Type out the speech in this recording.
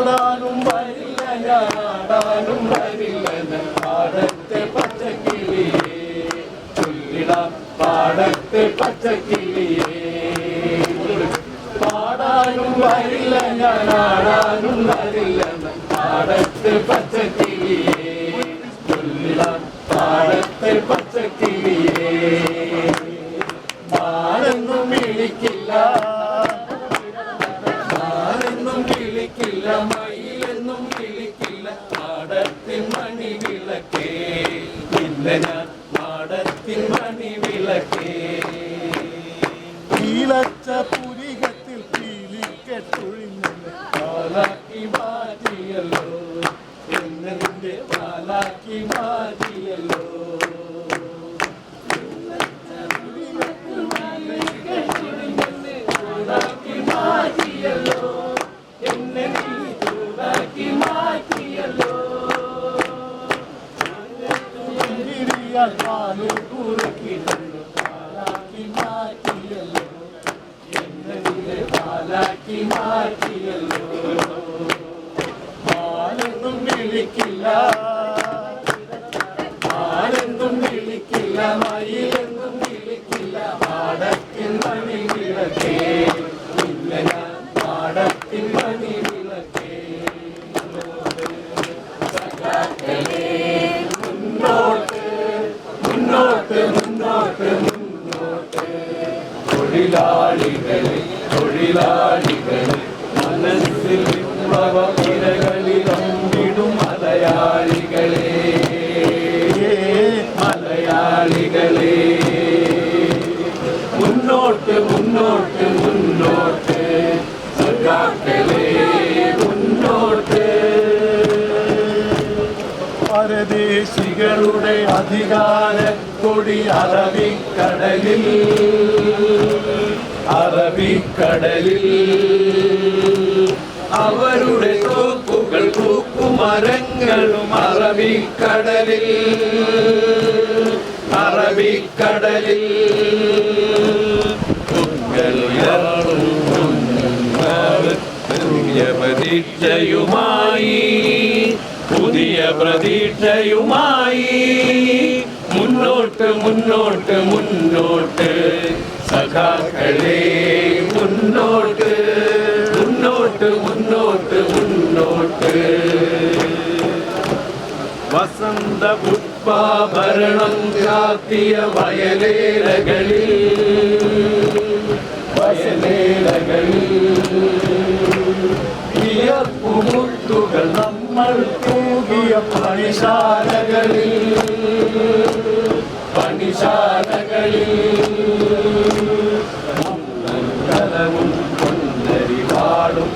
പാടാനും വരില്ല ഞാൻ ആടാനും വരില്ല പാടത്തെ പച്ചക്കിളിയേ ചൊല്ലിടാം പാടത്തെ പച്ചക്കിളിയേ. പാടാനും വരില്ല ഞാൻ ആടാനും വരില്ല പാടത്തെ പച്ചക്കിളിയേ ചൊല്ലിടാം പാടത്തെ പച്ചക്കിളിയേ. പാടൊന്നും വിളിക്കില്ല വിളക്കേ. ഇല്ല ഞാൻ മാടത്തിൻ മണി വിളക്കേ. ഈലച്ച പുരികത്തിൽ പീലിക്കെട്ടൊഴിഞ്ഞെന്ന് മാറ്റിയല്ലോ പാലെന്നും വിളിക്കില്ല പാലെന്നും മുന്നോട്ട് മുന്നോട്ട് മുന്നോട്ട് തൊഴിലാളികളെ തൊഴിലാളികളെ മനസ്സിൽ വിപ്ലവ ഇരകളിലൊന്നിടും മലയാളികളെ മലയാളികളെ മുന്നോട്ട് മുന്നോട്ട് മുന്നോട്ട് പരദേശികളുടെ അധികാര കൊടി അറബിക്കടലിൽ. അറബിക്കടലിൽ. അവരുടെ തോക്കുകൾ തൂക്കുമരങ്ങളും അറബിക്കടലിൽ. അറബിക്കടലിൽ. പ്രതീക്ഷയുമായി പുതിയ പ്രതീക്ഷയുമായി മുന്നോട്ട് മുന്നോട്ട് മുന്നോട്ട് സഖാക്കളെ മുന്നോട്ട് മുന്നോട്ട് മുന്നോട്ട് മുന്നോട്ട് വസന്ത പുഷ്പാഭരണം ചാത്തിയ വയലേലകളിൽ വയലേലകളിൽ വിയർപ്പുമുട്ടുകൾ നമ്മൾ തൂകിയ പണിശാലകളിൽ പണിശാലകളിൽ. കലവും കൊണ്ടരിവാടും